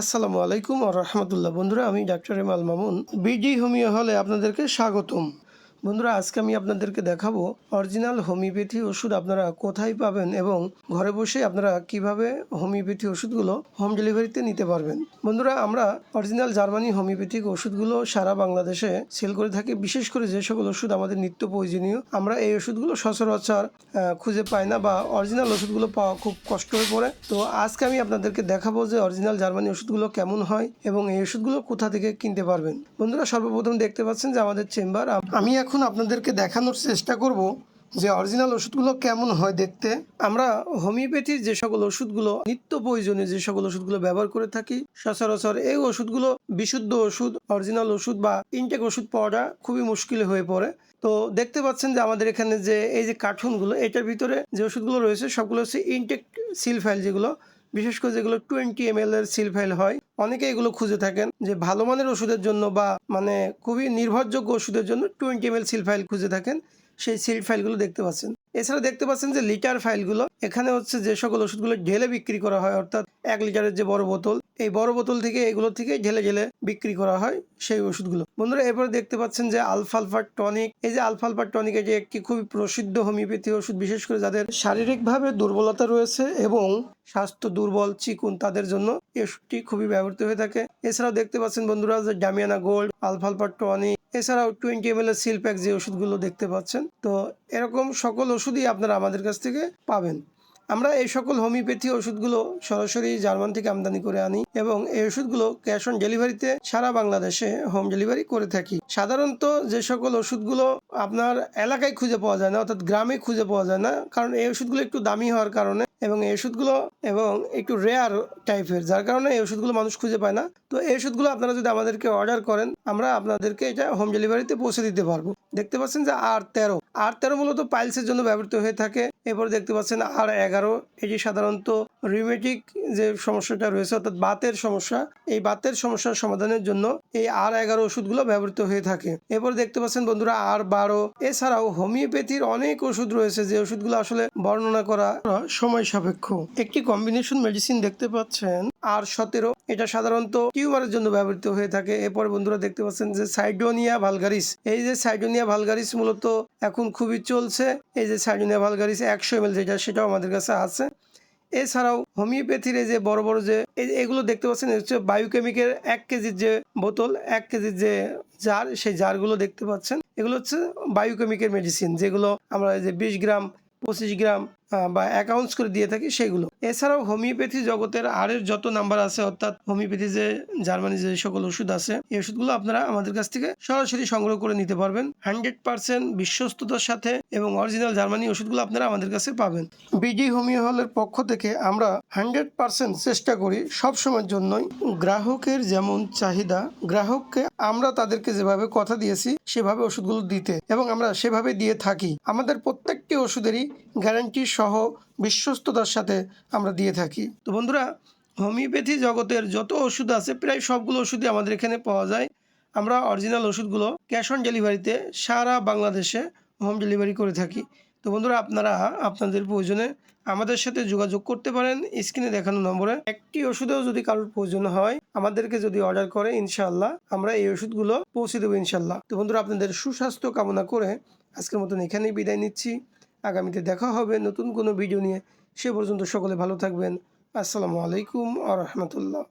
আসসালামু আলাইকুম আর রহমতুল্লাহ। বন্ধুরা আমি doctor Emal Mamun BD homeo হলে আপনাদেরকে স্বাগতম। বন্ধুরা, আজকে আমি আপনাদেরকে দেখাবো অরিজিনাল হোমিওপ্যাথি ওষুধ আপনারা কোথায় পাবেন এবং ঘরে বসে আপনারা কীভাবে হোমিওপ্যাথি ওষুধগুলো হোম ডেলিভারিতে নিতে পারবেন। বন্ধুরা, আমরা অরিজিনাল জার্মানি হোমিওপ্যাথিক ওষুধগুলো সারা বাংলাদেশে সেল করে থাকি। বিশেষ করে যে সকল ওষুধ আমাদের নিত্য প্রয়োজনীয়, আমরা এই ওষুধগুলো সচরাচর খুঁজে পাই না বা অরিজিনাল ওষুধগুলো পাওয়া খুব কষ্ট হয়ে পড়ে। তো আজকে আমি আপনাদেরকে দেখাবো যে অরিজিনাল জার্মানি ওষুধগুলো কেমন হয় এবং এই ওষুধগুলো কোথা থেকে কিনতে পারবেন। বন্ধুরা, সর্বপ্রথম দেখতে পাচ্ছেন যে আমাদের চেম্বার আমি এখন আপনাদেরকে দেখানোর চেষ্টা করব যে অরিজিনাল ওষুধগুলো কেমন হয় দেখতে। আমরা হোমিওপ্যাথির যে সকল ওষুধগুলো, নিত্য প্রয়োজনীয় যে সকল ওষুধগুলো ব্যবহার করে থাকি, সচরাচর এই ওষুধগুলো বিশুদ্ধ ওষুধ, অরিজিনাল ওষুধ বা ইনটেক ওষুধ পাওয়াটা খুবই মুশকিল হয়ে পড়ে। তো দেখতে পাচ্ছেন যে আমাদের এখানে যে এই যে কার্টুনগুলো এটার ভিতরে যে ওষুধগুলো রয়েছে, সবগুলো হচ্ছে ইনটেক সিল ফাইল যেগুলো বিশেষ করে যেগুলো টোয়েন্টি এম এল এর সিলফাইল হয় অনেকে এগুলো খুঁজে থাকেন যে ভালো মানের ওষুধের জন্য বা মানে খুবই নির্ভরযোগ্য ওষুধের জন্য twenty M L seal vial খুঁজে থাকেন। সেই সিল ফাইলগুলো দেখতে পাচ্ছেন। এছাড়া দেখতে পাচ্ছেন যে লিটার ফাইলগুলো এখানে হচ্ছে যে সকল ওষুধগুলো ঢেলে বিক্রি করা হয়, অর্থাৎ এক লিটারের যে বড় বোতল, এই বড় বোতল থেকে, এগুলো থেকে ঢেলে ঢেলে বিক্রি করা হয় সেই ওষুধগুলো। বন্ধুরা, এরপরে দেখতে পাচ্ছেন যে আলফালফা টনিক এই যে আলফালফা টনিক এটি একটি খুবই প্রসিদ্ধ হোমিওপ্যাথি ওষুধ, বিশেষ করে যাদের শারীরিকভাবে দুর্বলতা রয়েছে এবং স্বাস্থ্য দুর্বল, চিকুন, তাদের জন্য এই ওষুধটি খুবই ব্যবহৃত হয়ে থাকে। এছাড়াও দেখতে পাচ্ছেন বন্ধুরা যে ডামিয়ানা গোল্ড আলফালফা টনিক এছাড়াও টোয়েন্টি এম এল এর সিল প্যাক যে ওষুধগুলো দেখতে পাচ্ছেন, তো এরকম সকল ওষুধই আপনারা আমাদের কাছ থেকে পাবেন। আমরা এই সকল হোমিওপ্যাথি ওষুধগুলো সরাসরি জার্মান থেকে আমদানি করে আনি এবং এই ওষুধগুলো ক্যাশ অন ডেলিভারিতে সারা বাংলাদেশে হোম ডেলিভারি করে থাকি। সাধারণত যে সকল ওষুধগুলো আপনার এলাকায় খুঁজে পাওয়া যায় না, অর্থাৎ গ্রামে খুঁজে পাওয়া যায় না, কারণ এই ওষুধগুলো একটু দামি হওয়ার কারণে এবং এই ওষুধগুলো এবং একটু রেয়ার টাইপের যার কারণে এই ওষুধগুলো মানুষ খুঁজে পায় না। তো এই ওষুধগুলো আপনারা যদি আমাদেরকে অর্ডার করেন, আমরা আপনাদেরকে এটা হোম ডেলিভারিতে পৌঁছে দিতে পারব। দেখতে পাচ্ছেন যে আর তেরো। আর তেরো মূলত পাইলসের জন্য ব্যবহৃত হয়ে থাকে। এরপর দেখতে পাচ্ছেন আর এগারো। এটি সাধারণত রিউমেটিক যে সমস্যাটা রয়েছে, অর্থাৎ বাতের সমস্যা, এই বাতের সমস্যার সমাধানের জন্য এই আর এগারো ওষুধগুলো ব্যবহৃত হয়ে থাকে। এরপর দেখতে পাচ্ছেন বন্ধুরা আর বারো। এছাড়াও হোমিওপ্যাথির অনেক ওষুধ রয়েছে, যে ওষুধগুলো আসলে বর্ণনা করা সময় সাপেক্ষ। একটি কম্বিনেশন মেডিসিন দেখতে পাচ্ছেন। আর সতেরো। এটা সাধারণত টিউমারের জন্য ব্যবহৃত হয়ে থাকে। এরপর বন্ধুরা দেখতে পাচ্ছেন যে সাইডোনিয়া ভালগারিস। এই যে সাইডোনিয়া ভালগারিস মূলত এখন খুবই চলছে। এই যে সাইডোনিয়া ভালগারিস একশো এম যেটা, সেটাও আমাদের কাছে আছে। এছাড়াও হোমিওপ্যাথির যে বড় বড় যে এগুলো দেখতে পাচ্ছেন হচ্ছে বায়োকেমিকের এক কেজির যে বোতল, এক কেজির যে জার, সেই জারগুলো দেখতে পাচ্ছেন। এগুলো হচ্ছে বায়োকেমিকের মেডিসিন, যেগুলো আমরা যে বিশ গ্রাম, পঁচিশ গ্রাম বা অ্যাকাউন্টস করে দিয়ে থাকি সেগুলো। এছাড়াও হোমিওপ্যাথি জগতের আরের যত নাম্বার আছে, অর্থাৎ হোমিওপ্যাথি যে জার্মানি যে সকল ওষুধ আছে, এই ওষুধগুলো আপনারা আমাদের কাছ থেকে সরাসরি সংগ্রহ করে নিতে পারবেন। হান্ড্রেড পার্সেন্ট বিশ্বস্ততার সাথে এবং অরিজিনাল জার্মানি ওষুধগুলো আপনারা আমাদের কাছে পাবেন। বিডি হোমিও হলের পক্ষ থেকে আমরা হান্ড্রেড পার্সেন্ট চেষ্টা করি সব সময়ের জন্যই গ্রাহকের যেমন চাহিদা, গ্রাহককে আমরা তাদেরকে যেভাবে কথা দিয়েছি, সেভাবে ওষুধগুলো দিতে এবং আমরা সেভাবে দিয়ে থাকি। আমাদের প্রত্যেকটি ওষুধেরই গ্যারান্টি সহ বিশ্বস্ততার সাথে আমরা দিয়ে থাকি। তো বন্ধুরা, হোমিওপ্যাথি জগতের যত ওষুধ আছে, প্রায় সবগুলো ওষুধই আমাদের এখানে পাওয়া যায়। আমরা অরিজিনাল ওষুধগুলো ক্যাশ অন ডেলিভারিতে সারা বাংলাদেশে হোম ডেলিভারি করে থাকি। তো বন্ধুরা, আপনারা আপনাদের প্রয়োজনে আমাদের সাথে যোগাযোগ করতে পারেন। স্ক্রিনে দেখানো নম্বরে একটি ওষুধেও যদি কারোর প্রয়োজন হয়, আমাদেরকে যদি অর্ডার করে ইনশাল্লাহ আমরা এই ওষুধগুলো পৌঁছে দেবো ইনশাল্লাহ তো বন্ধুরা, আপনাদের সুস্বাস্থ্য কামনা করে আজকের মতন এখানেই বিদায় নিচ্ছি। আগামীতে দেখা হবে নতুন কোনো ভিডিও নিয়ে। সে পর্যন্ত সকলে ভালো থাকবেন। আসসালামু আলাইকুম আ রহমতুল্লাহ।